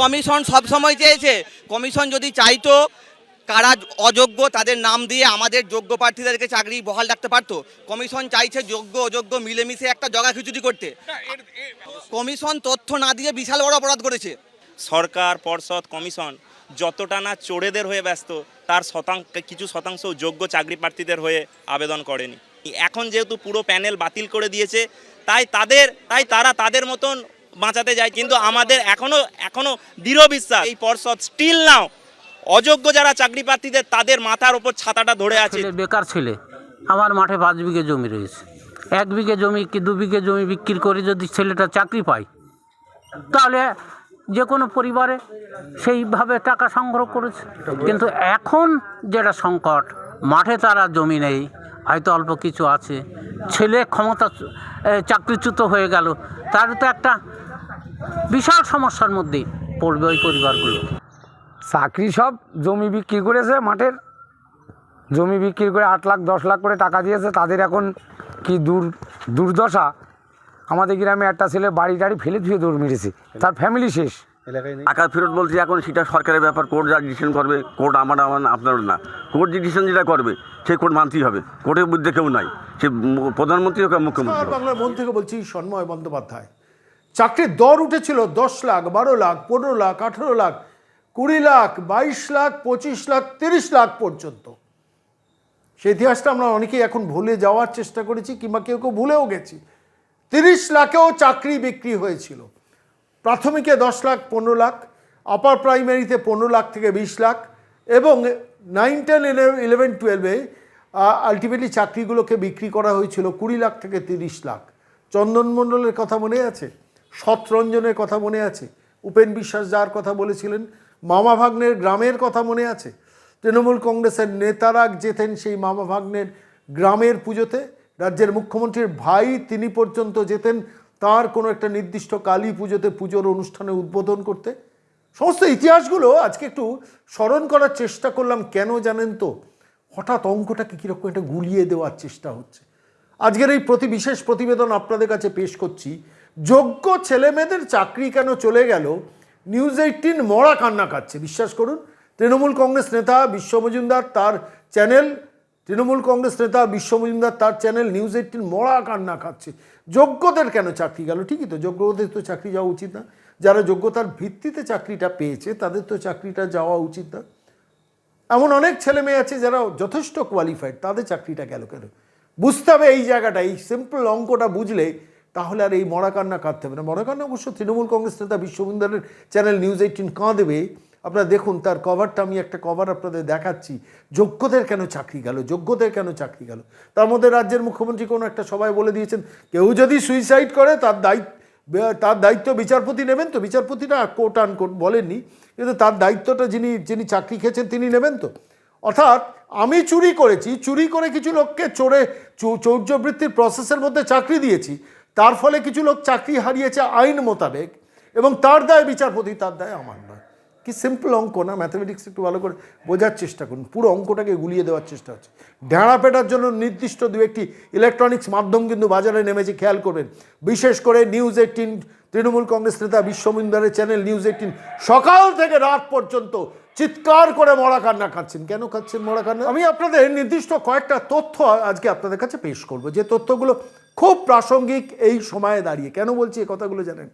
Commission সব সময় চেয়েছে। কমিশন যদি চাইতো, কারা অযোগ্য তাদের নাম দিয়ে আমাদের যোগ্য প্রার্থীদেরকে চাকরি বহাল রাখতে পারতো। কমিশন চাইছে যোগ্য, অযোগ্য, মিলেমিশে একটা জগা খিচুড়ি করতে। কমিশন তথ্য না দিয়ে বিশাল বড় অপরাধ করেছে। সরকার, পর্ষদ, কমিশন যতটা না চোরেদের হয়ে ব্যস্ত, তার শতাংশ, কিছু শতাংশ যোগ্য চাকরি প্রার্থীদের হয়ে আবেদন করেনি। এখন যেহেতু পুরো প্যানেল বাতিল করে দিয়েছে, তাই তাদের, তাই তারা তাদের মতন বাঁচাতে যায় কিন্তু আমাদের এখনও এখনও দৃঢ় বিশ্বাস। এই পর্ষদ স্টিল নাও অযোগ্য যারা চাকরি প্রার্থীদের তাদের মাথার উপর ছাতাটা ধরে আছে। বেকার ছেলে আমার মাঠে পাঁচ বিঘে জমি রয়েছে। এক বিঘে জমি কি দু বিঘে জমি বিক্রি করে যদি ছেলেটা চাকরি পায় তাহলে যে কোনো পরিবারে সেইভাবে টাকা সংগ্রহ করেছে। কিন্তু এখন যেটা সংকট মাঠে তারা জমি নেই হয়তো অল্প কিছু আছে। ছেলে ক্ষমতা চাকরিচ্যুত হয়ে গেল তার তো একটা বিশাল সমস্যার মধ্যে পড়বে ওই পরিবারগুলো। চাকরি সব জমি বিক্রি করেছে মাঠের। জমি বিক্রি করে আট লাখ দশ লাখ করে টাকা দিয়েছে। তাদের এখন কি দূর দুর্দশা? আমাদের গ্রামে একটা ছেলে বাড়ি টাড়ি ফেলে ধুয়ে দৌড় মেরেছে। তার ফ্যামিলি শেষ। টাকা ফেরত বলছি এখন সেটা সরকারের ব্যাপার কোর্ট যা ডিসিশন করবে কোর্ট আমার আমার আপনার না। কোর্ট যে ডিসিশন যেটা করবে সে কোর্ট মানতেই হবে। কোর্টের বিরুদ্ধে কেউ নাই। সে প্রধানমন্ত্রী হোক মুখ্যমন্ত্রী বাংলার মন থেকে বলছি সন্ময় বন্দ্যোপাধ্যায়। চাকরির দর উঠেছিল দশ লাখ, বারো লাখ, পনেরো লাখ, আঠেরো লাখ, কুড়ি লাখ, বাইশ লাখ, পঁচিশ লাখ, তিরিশ লাখ পর্যন্ত। সেই ইতিহাসটা আমরা অনেকেই এখন ভুলে যাওয়ার চেষ্টা করেছি কিংবা কেউ কেউ ভুলেও গেছি। তিরিশ লাখেও চাকরি বিক্রি হয়েছিল। প্রাথমিকে দশ লাখ, পনেরো লাখ, আপার প্রাইমারিতে পনেরো লাখ থেকে বিশ লাখ এবং নাইন, টেন, ইলেভেন টুয়েলভে আলটিমেটলি চাকরিগুলোকে বিক্রি করা হয়েছিল কুড়ি লাখ থেকে তিরিশ লাখ। চন্দন মণ্ডলের কথা মনে আছে? শতরঞ্জনের কথা মনে আছে? উপেন বিশ্বাস যার কথা বলেছিলেন, মামা ভাগ্নের গ্রামের কথা মনে আছে? তৃণমূল কংগ্রেসের নেতারা যেতেন সেই মামা ভাগ্নের গ্রামের পুজোতে। রাজ্যের মুখ্যমন্ত্রীর ভাই তিনি পর্যন্ত যেতেন তার কোনো একটা নির্দিষ্ট কালী পুজোতে, পুজোর অনুষ্ঠানে উদ্বোধন করতে। সমস্ত ইতিহাসগুলো আজকে একটু স্মরণ করার চেষ্টা করলাম, কেন জানেন তো? হঠাৎ অঙ্কটাকে কীরকম একটা গুলিয়ে দেওয়ার চেষ্টা হচ্ছে। আজকের এই প্রতি বিশেষ প্রতিবেদন আপনাদের কাছে পেশ করছি। যোগ্য ছেলেমেয়েদের চাকরি কেন চলে গেল? নিউজ এইটিন মরা কান্না কাচ্ছে বিশ্বাস করুন। তৃণমূল কংগ্রেস নেতা বিশ্ব মজুমদার তার চ্যানেল তৃণমূল কংগ্রেস নেতা বিশ্ব মজুমদার তার চ্যানেল নিউজ এইটিন মরা কান্না খাচ্ছে যোগ্যদের কেন চাকরি গেল? ঠিকই তো, যোগ্যদের তো চাকরি যাওয়া উচিত না। যারা যোগ্যতার ভিত্তিতে চাকরিটা পেয়েছে, তাদের তো চাকরিটা যাওয়া উচিত না। এমন অনেক ছেলে মেয়ে আছে যারা যথেষ্ট কোয়ালিফাইড তাদের চাকরিটা গেল কেন? বুঝতে হবে এই জায়গাটা, এই সিম্পল অঙ্কটা বুঝলে তাহলে আর এই মরাকান্না কাঁদতে হবে না। মরাকান্না অবশ্য তৃণমূল কংগ্রেস নেতা বিশ্ববিদ্যালয়ের চ্যানেল নিউজ এইটিন কাঁদবে। আপনারা দেখুন, তার কভারটা আমি একটা কভার আপনাদের দেখাচ্ছি। যোগ্যদের কেন চাকরি গেল? যোগ্যদের কেন চাকরি গেল? তার মধ্যে রাজ্যের মুখ্যমন্ত্রী কোনো একটা সবাই বলে দিয়েছেন, কেউ যদি সুইসাইড করে, তার দায়িত্ব তার দায়িত্ব বিচারপতি নেবেন তো? বিচারপতিটা কোট আন কোট বলেননি, কিন্তু তার দায়িত্বটা যিনি যিনি চাকরি খেয়েছেন, তিনি নেবেন তো? অর্থাৎ আমি চুরি করেছি, চুরি করে কিছু লোককে চোরে চৌর্যবৃত্তির প্রসেসের মধ্যে চাকরি দিয়েছি। তার ফলে কিছু লোক চাকরি হারিয়েছে আইন মোতাবেক এবং তার দায় বিচারপতি, তার দায় আমার নয়। কি সিম্পল অঙ্ক না? ম্যাথামেটিক্স একটু ভালো করে বোঝার চেষ্টা করুন। পুরো অঙ্কটাকে গুলিয়ে দেওয়ার চেষ্টা হচ্ছে। ঢেঁড়া পেটার জন্য নির্দিষ্ট দু একটি ইলেকট্রনিক্স মাধ্যম কিন্তু বাজারে নেমেছে, খেয়াল করবেন। বিশেষ করে নিউজ এইটিন তৃণমূল কংগ্রেস নেতা বিশ্বমিন্দারের চ্যানেল নিউজ এইটিন সকাল থেকে রাত পর্যন্ত চিৎকার করে মরা কান্না খাচ্ছেন। কেন খাচ্ছেন মরা কান্না? আমি আপনাদের নির্দিষ্ট কয়েকটা তথ্য আজকে আপনাদের কাছে পেশ করব। যে তথ্যগুলো খুব প্রাসঙ্গিক এই সময়ে দাঁড়িয়ে। কেন বলছি এই কথাগুলো জানেন?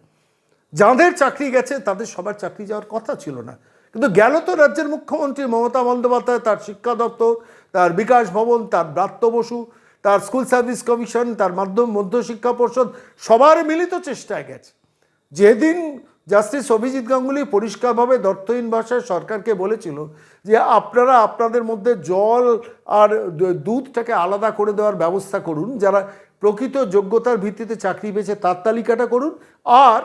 যাদের চাকরি গেছে, তাদের সবার চাকরি যাওয়ার কথা ছিল না। কিন্তু গেল তো রাজ্যের মুখ্যমন্ত্রী মমতা বন্দ্যোপাধ্যায়, তার শিক্ষা দপ্তর, তার বিকাশ ভবন, তার ব্রাত্য বসু, তার স্কুল সার্ভিস কমিশন, তার মাধ্যম মধ্যশিক্ষা পর্ষদ, সবার মিলিত চেষ্টায় গেছে। যেদিন জাস্টিস অভিজিৎ গাঙ্গুলি পরিষ্কারভাবে দর্থহীন ভাষায় সরকারকে বলেছিল যে, আপনারা আপনাদের মধ্যে জল আর দুধটাকে আলাদা করে দেওয়ার ব্যবস্থা করুন। যারা প্রকৃত যোগ্যতার ভিত্তিতে চাকরি পেয়েছে তার তালিকাটা করুন। আর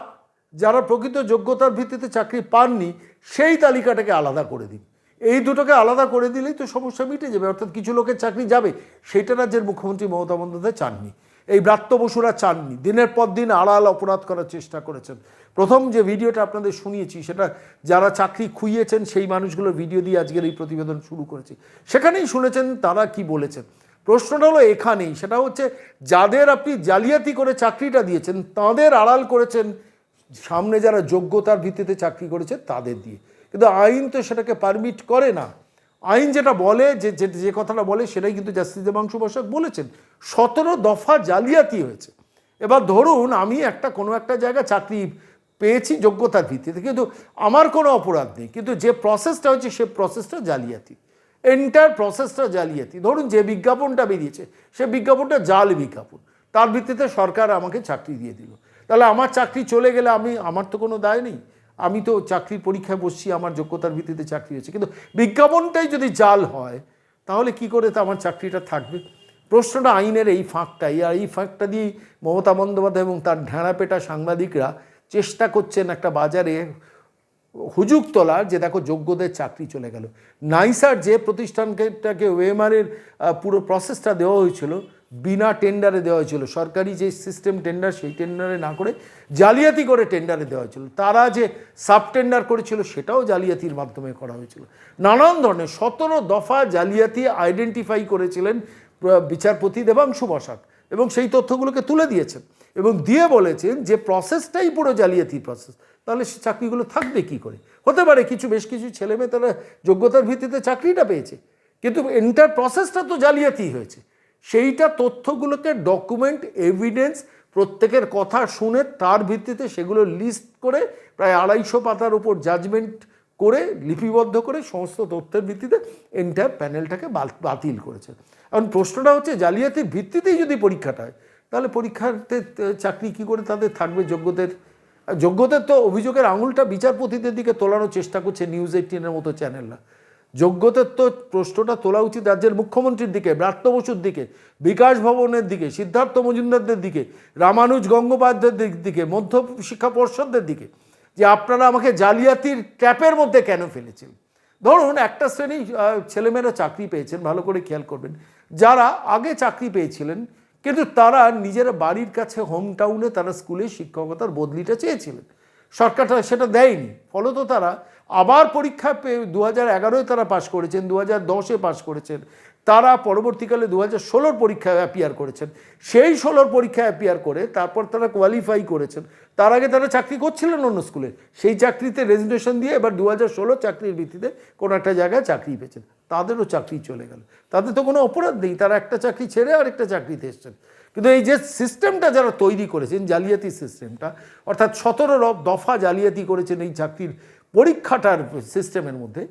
যারা প্রকৃত যোগ্যতার ভিত্তিতে চাকরি পাননি, সেই তালিকাটাকে আলাদা করে দিন। এই দুটোকে আলাদা করে দিলেই তো সমস্যা মিটে যাবে। অর্থাৎ কিছু লোকের চাকরি যাবে, সেটা রাজ্যের মুখ্যমন্ত্রী মমতা বন্দ্যোপাধ্যায় চাননি। এই ব্রাত্য বসুরা চাননি। দিনের পর দিন আড়াল অপরাধ করার চেষ্টা করেছেন। প্রথম যে ভিডিওটা আপনাদের শুনিয়েছি, সেটা যারা চাকরি খুইয়েছেন, সেই মানুষগুলোর ভিডিও দিয়ে আজকের এই প্রতিবেদন শুরু করেছি। সেখানেই শুনেছেন তারা কি বলেছেন। প্রশ্নটা হলো এখানেই, সেটা হচ্ছে যাদের আপনি জালিয়াতি করে চাকরিটা দিয়েছেন, তাদের আড়াল করেছেন, সামনে যারা যোগ্যতার ভিত্তিতে চাকরি করেছে তাদের দিয়ে। কিন্তু আইন তো সেটাকে পারমিট করে না। আইন যেটা বলে, যে, যে- কথাটা বলে, সেটাই কিন্তু জাস্টিস দেবাংশু বসাক বলেছেন। সতেরো দফা জালিয়াতি হয়েছে। এবার ধরুন, আমি একটা, কোনো একটা জায়গায় চাকরি পেয়েছি যোগ্যতার ভিত্তিতে, কিন্তু আমার কোনো অপরাধ নেই। কিন্তু যে প্রসেসটা হচ্ছে সে প্রসেসটা জালিয়াতি। এন্টার প্রসেসটা জালিয়াতি ধরুন যে বিজ্ঞাপনটা বেরিয়েছে, সে বিজ্ঞাপনটা জাল বিজ্ঞাপন। তার ভিত্তিতে সরকার আমাকে চাকরি দিয়ে দিল। তাহলে আমার চাকরি চলে গেলে আমি, আমার তো কোনো দায় নেই। আমি তো চাকরির পরীক্ষায় বসছি, আমার যোগ্যতার ভিত্তিতে চাকরি হয়েছে কিন্তু বিজ্ঞাপনটাই যদি জাল হয়, তাহলে কি করে তো আমার চাকরিটা থাকবে? প্রশ্নটা আইনের এই ফাঁকটাই। আর এই ফাঁকটা দিয়েই মমতা বন্দ্যোপাধ্যায় এবং তার ঢেঁড়াপেটা সাংবাদিকরা চেষ্টা করছেন একটা বাজারে হুজুক তোলার যে দেখো যোগ্যদের চাকরি চলে গেল। নাইসার যে প্রতিষ্ঠানটাকে ওয়েমারের পুরো প্রসেসটা দেওয়া হয়েছিল, বিনা টেন্ডারে দেওয়া হয়েছিল, সরকারি যে সিস্টেম টেন্ডার সেই টেন্ডারে না করে জালিয়াতি করে টেন্ডারে দেওয়া হয়েছিল। তারা যে সাব টেন্ডার করেছিল সেটাও জালিয়াতির মাধ্যমে করা হয়েছিল। নানান ধরনের সতেরো দফা জালিয়াতি আইডেন্টিফাই করেছিলেন বিচারপতি দেবাংশু বসাক এবং সেই তথ্যগুলোকে তুলে দিয়েছেন এবং দিয়ে বলেছেন যে প্রসেসটাই পুরো জালিয়াতি প্রসেস তাহলে সে চাকরিগুলো থাকবে কি করে? হতে পারে কিছু বেশ কিছু ছেলেমেয়ে তারা যোগ্যতার ভিত্তিতে চাকরিটা পেয়েছে, কিন্তু এন্টার প্রসেসটা তো জালিয়াতি হয়েছে। সেইটা তথ্যগুলোকে ডকুমেন্ট এভিডেন্স প্রত্যেকের কথা শুনে তার ভিত্তিতে সেগুলো লিস্ট করে প্রায় আড়াইশো পাতার উপর জাজমেন্ট করে, লিপিবদ্ধ করে সমস্ত তথ্যের ভিত্তিতে এন্টার প্যানেলটাকে বাতিল করেছে। এখন প্রশ্নটা হচ্ছে, জালিয়াতির ভিত্তিতেই যদি পরীক্ষাটা হয়, তাহলে পরীক্ষাতে চাকরি কি করে তাদের থাকবে, যোগ্যদের যোগ্যদের তো অভিযোগের আঙুলটা বিচারপতিদের দিকে তোলানোর চেষ্টা করছে নিউজ এইটিনের মতো চ্যানেলরা যোগ্যদের তো প্রশ্নটা তোলা উচিত রাজ্যের মুখ্যমন্ত্রীর দিকে, ব্রাত্য বসুর দিকে, বিকাশ ভবনের দিকে, সিদ্ধার্থ মজুমদারদের দিকে, রামানুজ গঙ্গোপাধ্যায়ের দিকে মধ্য শিক্ষা পর্ষদদের দিকে, যে আপনারা আমাকে জালিয়াতির ট্র্যাপের মধ্যে কেন ফেলেছেন? ধরুন একটা শ্রেণি ছেলেমেয়েরা চাকরি পেয়েছেন, ভালো করে খেয়াল করবেন। যারা আগে চাকরি পেয়েছিলেন কিন্তু তারা নিজেরা বাড়ির কাছে হোম টাউনে তারা স্কুলে শিক্ষকতার বদলিটা চেয়েছিলেন। সরকারটা সেটা দেয়নি। ফলত তারা আবার পরীক্ষা পেয়ে দু এগারোয় তারা পাশ করেছেন দু হাজার দশে পাশ করেছেন। তারা পরবর্তীকালে দু হাজার ষোলোর পরীক্ষায় অ্যাপিয়ার করেছেন। সেই ষোলোর পরীক্ষায় অ্যাপিয়ার করে তারপর তারা কোয়ালিফাই করেছেন। তার আগে তারা চাকরি করছিলেন অন্য স্কুলে সেই চাকরিতে রেজিগনেশন দিয়ে এবার দু হাজার ষোলো চাকরির ভিত্তিতে কোনো একটা জায়গায় চাকরি পেয়েছেন। তাদেরও চাকরি চলে গেল। তাদের তো কোনো অপরাধ নেই। তারা একটা চাকরি ছেড়ে আরেকটা চাকরিতে এসছেন। কিন্তু এই যে সিস্টেমটা যারা তৈরি করেছেন, জালিয়াতি সিস্টেমটা অর্থাৎ সতেরো দফা জালিয়াতি করেছেন এই চাকরির পরীক্ষাটার সিস্টেমের মধ্যে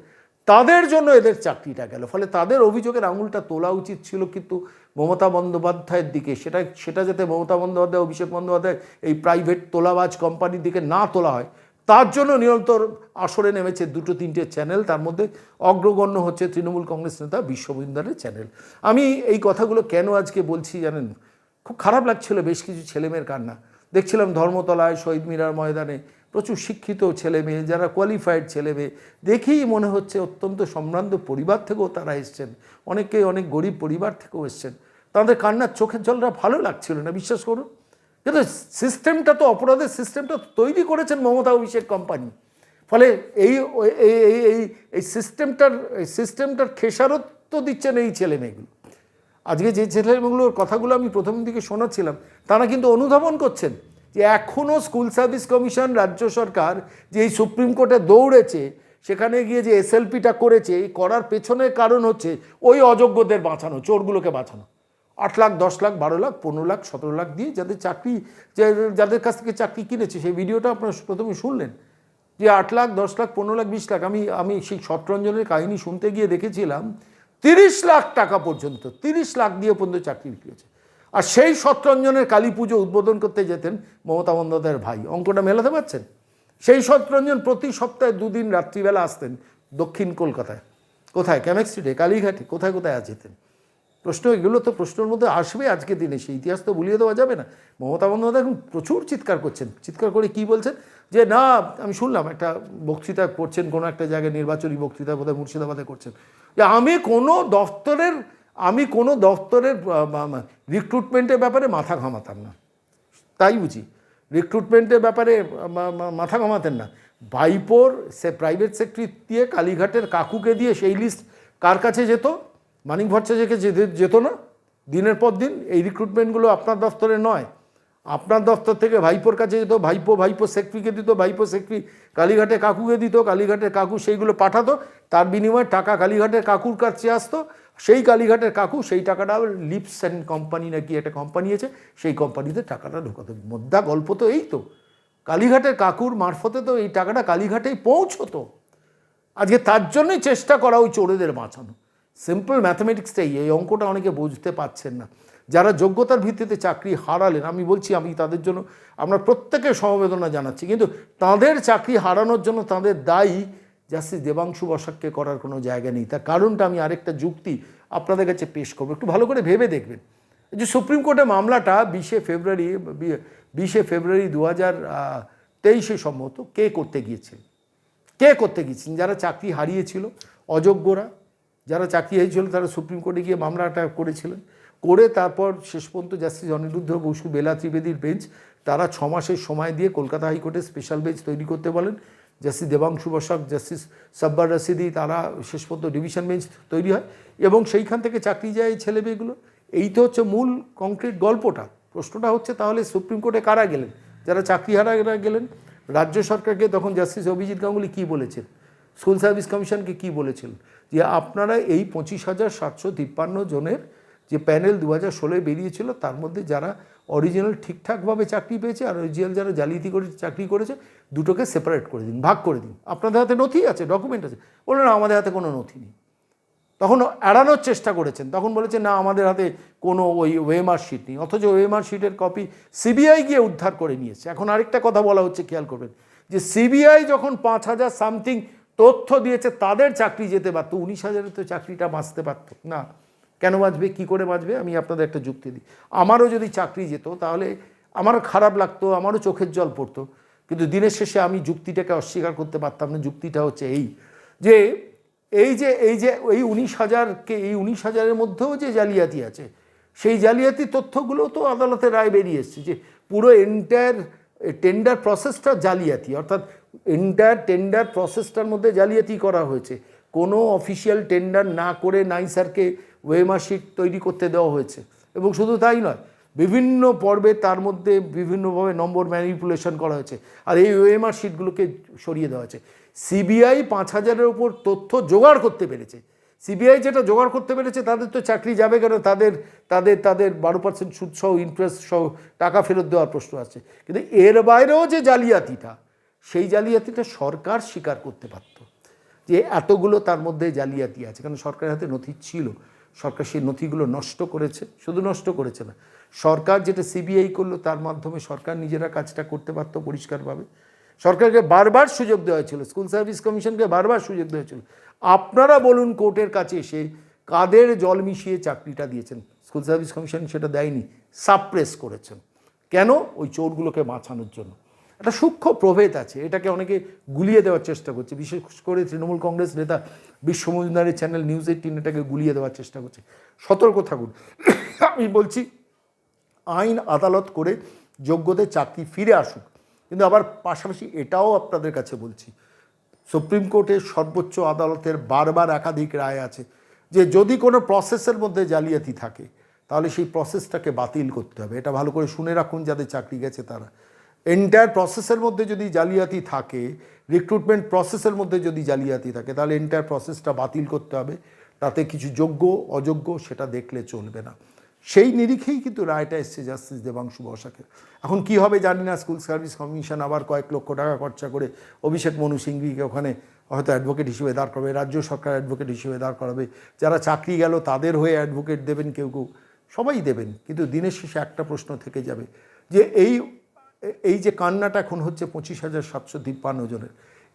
তাদের জন্য এদের চাকরিটা গেল। ফলে তাদের অভিযোগের আঙুলটা তোলা উচিত ছিল কিন্তু মমতা বন্দ্যোপাধ্যায়ের দিকে। সেটা সেটা যাতে মমতা বন্দ্যোপাধ্যায়, অভিষেক বন্দ্যোপাধ্যায় এই প্রাইভেট তোলাবাজ কোম্পানির দিকে না তোলা হয়, তার জন্য নিরন্তর আসরে নেমেছে দুটো তিনটে চ্যানেল তার মধ্যে অগ্রগণ্য হচ্ছে তৃণমূল কংগ্রেস নেতা বিশ্ববিদ্যালয়ের চ্যানেল আমি এই কথাগুলো কেন আজকে বলছি জানেন? খুব খারাপ লাগছিল বেশ কিছু ছেলেমেয়ের কান্না। দেখছিলাম ধর্মতলায় শহীদ মিনার ময়দানে প্রচুর শিক্ষিত ছেলে মেয়ে, যারা কোয়ালিফাইড ছেলে মেয়ে, দেখেই মনে হচ্ছে অত্যন্ত সম্ভ্রান্ত পরিবার থেকেও তারা এসছেন। অনেকে অনেক গরিব পরিবার থেকেও এসছেন। তাদের কান্নার চোখের জলটা ভালো লাগছিল না, বিশ্বাস করুন। কিন্তু সিস্টেমটা তো, অপরাধের সিস্টেমটা তৈরি করেছেন মমতা অভিষেক কোম্পানি ফলে এই এই, এই- সিস্টেমটার সিস্টেমটার খেসারত তো দিচ্ছেন এই ছেলে মেয়েগুলো। আজকে যে ছেলে মেয়েগুলোর কথাগুলো আমি প্রথম দিকে শোনাচ্ছিলাম, তারা কিন্তু অনুধাবন করছেন। যে এখনও স্কুল সার্ভিস কমিশন, রাজ্য সরকার যে এই সুপ্রিম কোর্টে দৌড়েছে, সেখানে গিয়ে যে এসএলপিটা করেছে, এই করার পেছনের কারণ হচ্ছে ওই অযোগ্যদের বাঁচানো, চোরগুলোকে বাঁচানো। আট লাখ, দশ লাখ, বারো লাখ, পনেরো লাখ, সতেরো লাখ দিয়ে যাদের চাকরি যাদের কাছ থেকে চাকরি কিনেছে, সেই ভিডিওটা আপনারা প্রথমে শুনলেন। যে আট লাখ, দশ লাখ, পনেরো লাখ, বিশ লাখ, আমি আমি সেই শতরঞ্জনের কাহিনী শুনতে গিয়ে দেখেছিলাম, তিরিশ লাখ টাকা পর্যন্ত, তিরিশ লাখ দিয়ে পর্যন্ত চাকরি বিক্রি হয়েছে। আর সেই শতরঞ্জনের কালী পুজো উদ্বোধন করতে যেতেন মমতা বন্দ্যোপাধ্যায়ের ভাই। অঙ্কটা মেলাতে পারছেন? সেই শতরঞ্জন প্রতি সপ্তাহে দুদিন রাত্রিবেলা আসতেন দক্ষিণ কলকাতায়। কোথায়? ক্যামেক স্ট্রিটে কালীঘাটে, কোথায় কোথায় যেতেন? প্রশ্ন এগুলো তো প্রশ্নের মধ্যে আসবে আজকে দিনে, সেই ইতিহাস তো ভুলিয়ে দেওয়া যাবে না। মমতা বন্দ্যোপাধ্যায় এখন প্রচুর চিৎকার করছেন। চিৎকার করে কি বলছেন? যে না, আমি শুনলাম একটা বক্তৃতা করছেন, কোনো একটা জায়গায় নির্বাচনী বক্তৃতা বোধহয় মুর্শিদাবাদে করছেন। যে আমি কোনো দফতরের আমি কোনো দফতরের রিক্রুটমেন্টের ব্যাপারে মাথা ঘামাতাম না। তাই বুঝি। রিক্রুটমেন্টের ব্যাপারে মাথা ঘামাতেন না। বাইপোর সে প্রাইভেট সেক্টরি দিয়ে কালীঘাটের কাকুকে দিয়ে সেই লিস্ট কার কাছে যেত? মানিক ভট্টাচার্যকে যেতে, যেত না? দিনের পর দিন এই রিক্রুটমেন্টগুলো আপনার দফতরে নয়। আপনার দপ্তর থেকে ভাইপোর কাছে যেত, ভাইপো ভাইপো সেক্রেটারিকে দিত, ভাইপো সেক্রেটারি কালীঘাটে কাকুকে দিত, কালীঘাটের কাকু সেইগুলো পাঠাতো। তার বিনিময়ে টাকা কালীঘাটের কাকুর কাছে আসতো। সেই কালীঘাটের কাকু, সেই টাকাটা লিপস অ্যান্ড কোম্পানি নাকি একটা কোম্পানি আছে, সেই কোম্পানিতে টাকাটা ঢোকাতো মোদ্দা গল্প তো এই তো। কালীঘাটের কাকুর মারফতে তো এই টাকাটা কালীঘাটেই পৌঁছতো। আজকে তার জন্যই চেষ্টা করা ওই চোরেদের বাঁচানো। সিম্পল ম্যাথামেটিক্সটাই এই অঙ্কটা অনেকে বুঝতে পারছেন না। যারা যোগ্যতার ভিত্তিতে চাকরি হারালেন, আমি বলছি, আমি তাদের জন্য আমরা প্রত্যেকের সমবেদনা জানাচ্ছি। কিন্তু তাদের চাকরি হারানোর জন্য তাদের দায়ী জাস্টিস দেবাংশু বসাককে করার কোনো জায়গা নেই। তার কারণটা আমি আরেকটা যুক্তি আপনাদের কাছে পেশ করব। একটু ভালো করে ভেবে দেখবেন। যে সুপ্রিম কোর্টে মামলাটা বিশে ফেব্রুয়ারি বিশে ফেব্রুয়ারি দু হাজার তেইশে সম্ভবত কে করতে গিয়েছিল কে করতে গিয়েছেন যারা চাকরি হারিয়েছিল, অযোগ্যরা, যারা চাকরি হারিয়েছিল, তারা সুপ্রিম কোর্টে গিয়ে মামলাটা করেছিলেন। করে তারপর শেষ পর্যন্ত জাস্টিস অনিরুদ্ধ বসু বেলা ত্রিবেদীর বেঞ্চ, তারা ছ মাসের সময় দিয়ে কলকাতা হাইকোর্টে স্পেশাল বেঞ্চ তৈরি করতে বলেন। জাস্টিস দেবাংশু বসাক জাস্টিস সাব্বার রশিদি, তারা শেষ পর্যন্ত ডিভিশন বেঞ্চ তৈরি হয় এবং সেইখান থেকে চাকরি যায় এই ছেলে মেয়েগুলো। এই তো হচ্ছে মূল কংক্রিট গল্পটা। প্রশ্নটা হচ্ছে তাহলে সুপ্রিম কোর্টে কারা গেলেন? যারা চাকরি হারা গেলেন, রাজ্য সরকারকে তখন জাস্টিস অভিজিৎ গাঙ্গুলি কী বলেছেন? স্কুল সার্ভিস কমিশনকে কী বলেছেন? যে আপনারা এই পঁচিশ হাজার সাতশো তিপ্পান্ন জনের যে প্যানেল দু হাজার ষোলোয় বেরিয়েছিল, তার মধ্যে যারা অরিজিনাল ঠিকঠাকভাবে চাকরি পেয়েছে আর অরিজিনাল যারা জালিয়াতি করে চাকরি করেছে, দুটোকে সেপারেট করে দিন, ভাগ করে দিন। আপনাদের হাতে নথি আছে ডকুমেন্ট আছে। বললেন, না, আমাদের হাতে কোনো নথি নেই। তখন এড়ানোর চেষ্টা করেছেন। তখন বলেছেন, না, আমাদের হাতে কোনো ওই ওয়েমার শিট নেই। অথচ ওয়েমার শিটের কপি সিবিআই গিয়ে উদ্ধার করে নিয়েছে। এখন আরেকটা কথা বলা হচ্ছে, খেয়াল করবেন, যে সিবিআই যখন পাঁচ হাজার সামথিং তথ্য দিয়েছে, তাদের চাকরি যেতে পারতো, উনিশ হাজারে তো চাকরিটা বাঁচতে পারতো। না কেন বাঁচবে, কি করে বাঁচবে, আমি আপনাদের একটা যুক্তি দিই। আমারও যদি চাকরি যেত, তাহলে আমারও খারাপ লাগতো, আমারও চোখের জল পড়তো। কিন্তু দিনের শেষে আমি যুক্তিটাকে অস্বীকার করতে পারতাম না, যুক্তিটা হচ্ছে এই যে এই যে এই যে, এই উনিশ হাজারকে, এই উনিশ হাজারের মধ্যেও যে জালিয়াতি আছে, সেই জালিয়াতি তথ্যগুলো তো আদালতের রায় বেরিয়ে এসছে যে, পুরো এন্টায়ার টেন্ডার প্রসেসটা জালিয়াতি, অর্থাৎ এন্টায়ার টেন্ডার প্রসেসটার মধ্যে জালিয়াতি করা হয়েছে। কোনো অফিসিয়াল টেন্ডার না করে নাইসারকে ওয়েমার্কশিট তৈরি করতে দেওয়া হয়েছে। এবং শুধু তাই নয়, বিভিন্ন পর্বে তার মধ্যে বিভিন্নভাবে নম্বর ম্যানিপুলেশন করা হয়েছে। আর এই ওএমআর শিটগুলোকে সরিয়ে দেওয়া হয়েছে। সিবিআই পাঁচ হাজারের ওপর তথ্য জোগাড় করতে পেরেছে। সিবিআই যেটা জোগাড় করতে পেরেছে, তাদের তো চাকরি যাবে কেন? তাদের তাদের তাদের বারো পার্সেন্ট সুদ সহ ইন্টারেস্ট সহ টাকা ফেরত দেওয়ার প্রশ্ন আছে। কিন্তু এর বাইরেও যে জালিয়াতিটা, সেই জালিয়াতিটা সরকার স্বীকার করতে পারত যে এতগুলো তার মধ্যে জালিয়াতি আছে। কারণ সরকারের হাতে নথি ছিল। সরকার সেই নথিগুলো নষ্ট করেছে, শুধু নষ্ট করেছে না, সরকার যেটা সিবিআই করল তার মাধ্যমে সরকার নিজেরা কাজটা করতে পারতো পরিষ্কারভাবে। সরকারকে বারবার সুযোগ দেওয়া হয়েছিল, স্কুল সার্ভিস কমিশনকে বারবার সুযোগ দেওয়া হয়েছিল। আপনারা বলুন কোর্টের কাছে এসে কাদের জল মিশিয়ে চাকরিটা দিয়েছেন? স্কুল সার্ভিস কমিশন সেটা দেয়নি, সাপ্রেস করেছেন। কেন? ওই চোরগুলোকে বাঁচানোর জন্য। একটা সূক্ষ্ম প্রভেদ আছে, এটাকে অনেকে গুলিয়ে দেওয়ার চেষ্টা করছে। বিশেষ করে তৃণমূল কংগ্রেস নেতা বিশ্ব মজুমদারের চ্যানেল নিউজ এইটিন এটাকে গুলিয়ে দেওয়ার চেষ্টা করছে। সতর্ক থাকুন। আমি বলছি, আইন আদালত করে যোগ্যদের চাকরি ফিরে আসুক। কিন্তু আবার পাশাপাশি এটাও আপনাদের কাছে বলছি, সুপ্রিম কোর্টের সর্বোচ্চ আদালতের বারবার একাধিক রায় আছে যে যদি কোনো প্রসেসের মধ্যে জালিয়াতি থাকে, তাহলে সেই প্রসেসটাকে বাতিল করতে হবে। এটা ভালো করে শুনে রাখুন যাদের চাকরি গেছে তারা। এন্টায়ার প্রসেসের মধ্যে যদি জালিয়াতি থাকে রিক্রুটমেন্ট প্রসেসের মধ্যে যদি জালিয়াতি থাকে, তাহলে এন্টায়ার প্রসেসটা বাতিল করতে হবে। তাতে কিছু যোগ্য, অযোগ্য সেটা দেখলে চলবে না। সেই নিরিখেই কিন্তু রায়টা এসছে জাস্টিস দেবাংশু বসাকে। এখন কি হবে জানি না স্কুল সার্ভিস কমিশন আবার কয়েক লক্ষ টাকা খরচা করে অভিষেক মনু সিংভিকে ওখানে হয়তো অ্যাডভোকেট হিসেবে দাঁড় করাবে, রাজ্য সরকার অ্যাডভোকেট হিসেবে দাঁড় করাবে। যারা চাকরি গেল তাদের হয়ে অ্যাডভোকেট দেবেন কেউ কেউ, সবাই দেবেন। কিন্তু দিনের শেষে একটা প্রশ্ন থেকে যাবে যে এই এই যে কান্নাটা এখন হচ্ছে পঁচিশ হাজার সাতশো তিপ্পান্ন জনের।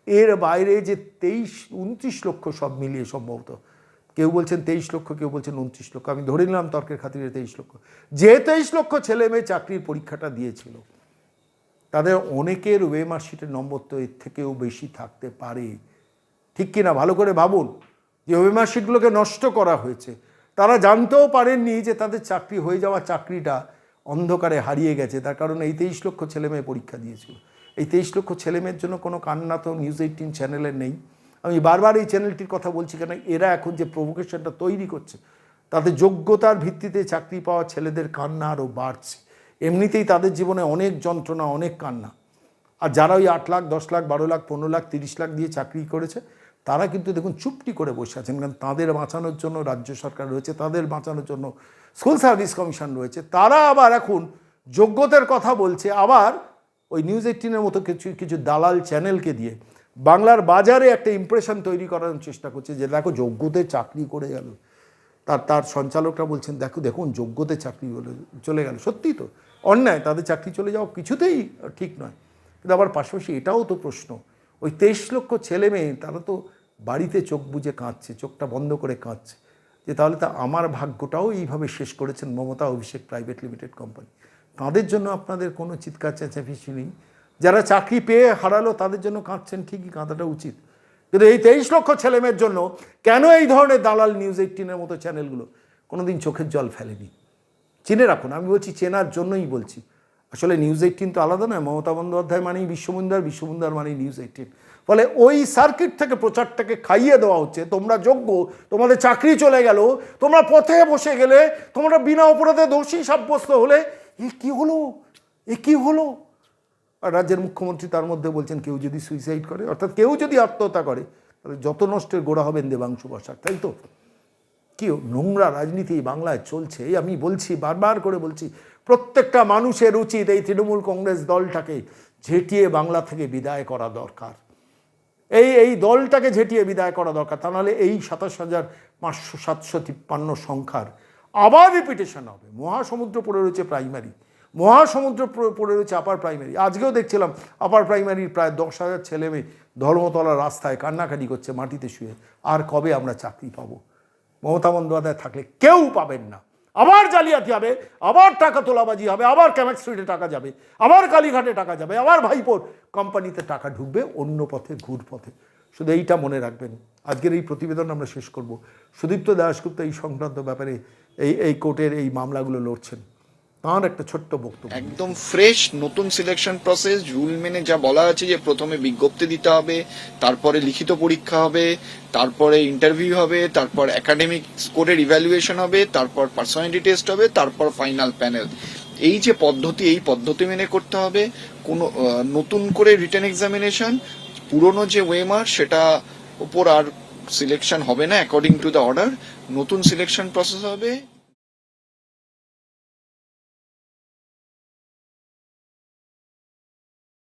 এর বাইরে যে তেইশ, উনত্রিশ লক্ষ সব মিলিয়ে সম্ভবত। কেউ বলছেন তেইশ লক্ষ, কেউ বলছেন উনত্রিশ লক্ষ। আমি ধরে নিলাম তর্কের খাতিরে তেইশ লক্ষ। যে তেইশ লক্ষ ছেলে মেয়ে চাকরির পরীক্ষাটা দিয়েছিল, তাদের অনেকের ওয়ে মার্কশিটের নম্বর তো এর থেকেও বেশি থাকতে পারে। ঠিক কি না ভালো করে ভাবুন। যে ওয়ে মার্কশিটগুলোকে নষ্ট করা হয়েছে, তারা জানতেও পারেননি যে তাদের চাকরি হয়ে যাওয়া চাকরিটা অন্ধকারে হারিয়ে গেছে। তার কারণ এই তেইশ লক্ষ ছেলে মেয়ে পরীক্ষা দিয়েছিল। এই তেইশ লক্ষ ছেলে মেয়ের জন্য কোনো কান্না তো নিউজ এইটিন চ্যানেলে নেই। আমি বারবার এই চ্যানেলটির কথা বলছি কেন? এরা এখন যে প্রভোকেশনটা তৈরি করছে তাতে যোগ্যতার ভিত্তিতে চাকরি পাওয়া ছেলেদের কান্না আরও বাড়ছে। এমনিতেই তাদের জীবনে অনেক যন্ত্রণা, অনেক কান্না। আর যারা ওই আট লাখ, দশ লাখ, বারো লাখ, পনেরো লাখ, তিরিশ লাখ দিয়ে চাকরি করেছে, তারা কিন্তু দেখুন চুপটি করে বসে আছেন। কারণ তাদের বাঁচানোর জন্য রাজ্য সরকার রয়েছে, তাদের বাঁচানোর জন্য স্কুল সার্ভিস কমিশন রয়েছে, তারা আবার এখন যোগ্যতার কথা বলছে, আবার ওই নিউজ এইটিনের মতো কিছু কিছু দালাল চ্যানেলকে দিয়ে বাংলার বাজারে একটা ইমপ্রেশন তৈরি করার চেষ্টা করছে যে দেখো যোগ্যতে চাকরি করে গেল। তার তার সঞ্চালকরা বলছেন, দেখো, দেখুন, যোগ্যতে চাকরি চলে গেল। সত্যি তো, অন্যায়, তাদের চাকরি চলে যাওয়া কিছুতেই ঠিক নয়। কিন্তু আবার পাশাপাশি এটাও তো প্রশ্ন, ওই তেইশ লক্ষ ছেলে মেয়ে, তারা তো বাড়িতে চোখ বুজে কাঁদছে, চোখটা বন্ধ করে কাঁদছে। যে তাহলে তা আমার ভাগ্যটাও এইভাবে শেষ করেছেন Mamata Abhishek private limited company. তাদের জন্য আপনাদের কোনো চিৎকার, চেঁচামেচি নেই। যারা চাকরি পেয়ে হারালো, তাদের জন্য কাঁদছেন ঠিকই, কাঁদাটা উচিত। কিন্তু এই তেইশ লক্ষ ছেলেমেয়ের জন্য কেন এই ধরনের দালাল নিউজ এইটিনের মতো চ্যানেলগুলো? কোনোদিন চোখের জল ফেলেনি। চিনে রাখুন, আমি বলছি চেনার জন্যই বলছি। আসলে নিউজ এইটিন তো আলাদা নয়, মমতা বন্দ্যোপাধ্যায় মানেই বিশ্ববুন্দার বিশ্ববুন্দার মানেই নিউজ এইটিন। ফলে ওই সার্কিট থেকে প্রচারটাকে খাইয়ে দেওয়া হচ্ছে। তোমরা যোগ্য, তোমাদের চাকরি চলে গেল, তোমরা পথে বসে গেলে, তোমরা বিনা অপরাধে দোষী সাব্যস্ত হলে, এ কি হলো? এ কি হলো? আর রাজ্যের মুখ্যমন্ত্রী তার মধ্যে বলছেন, কেউ যদি সুইসাইড করে, অর্থাৎ কেউ যদি আত্মহত্যা করে, তাহলে যত নষ্টের গোড়া হবেন দেবাংশু বসাক, তাই তো? কি নোংরা রাজনীতি বাংলায় চলছে, এই আমি বলছি, বারবার করে বলছি, প্রত্যেকটা মানুষের উচিত এই তৃণমূল কংগ্রেস দলটাকে ঝেঁটিয়ে বাংলা থেকে বিদায় করা দরকার। এই এই দলটাকে ঝেঁটিয়ে বিদায় করা দরকার, তা নাহলে এই সাতাশ হাজার পাঁচশো, সাতশো তিপ্পান্ন সংখ্যার আবার রিপিটেশন হবে। মহাসমুদ্র পড়ে রয়েছে প্রাইমারি মহাসমুদ্র পড়ে রয়েছে আপার প্রাইমারি আজকেও দেখছিলাম আপার প্রাইমারির প্রায় দশ হাজার ছেলে মেয়ে ধর্মতলা রাস্তায় কান্নাকাটি করছে মাটিতে শুয়ে। আর কবে আমরা চাকরি পাবো? মমতা বন্দ্যোপাধ্যায় থাকলে কেউ পাবেন না। আবার জালিয়াতি হবে, আবার টাকা তোলাবাজি হবে, আবার ক্যামেক স্ট্রিটে টাকা যাবে, আবার কালীঘাটে টাকা যাবে, আবার ভাইপোর কোম্পানিতে টাকা ঢুকবে, অন্য পথে, ঘুর পথে। শুধু এইটা মনে রাখবেন। আজকের এই প্রতিবেদন আমরা শেষ করব। সুদীপ্ত দাসগুপ্ত এই সংক্রান্ত ব্যাপারে এই এই কোর্টের এই মামলাগুলো লড়ছেন। তাঁর একটা ছোট্ট বক্তব্য। একদম ফ্রেশ নতুন সিলেকশন প্রসেস রুল মেনে যা বলা আছে যে প্রথমে বিজ্ঞপ্তি দিতে হবে, তারপরে লিখিত পরীক্ষা হবে, তারপরে ইন্টারভিউ হবে, তারপর একাডেমিক স্কোরের ইভ্যালুয়েশন হবে, তারপর পার্সোনালিটি টেস্ট হবে, তারপর ফাইনাল প্যানেল এই যে পদ্ধতি, এই পদ্ধতি মেনে করতে হবে। কোনো নতুন করে রিটেন এক্সামিনেশন পুরনো যে ওয়েমার সেটা উপর আর সিলেকশন হবে না অ্যাকর্ডিং টু দ্য অর্ডার নতুন সিলেকশন প্রসেস হবে।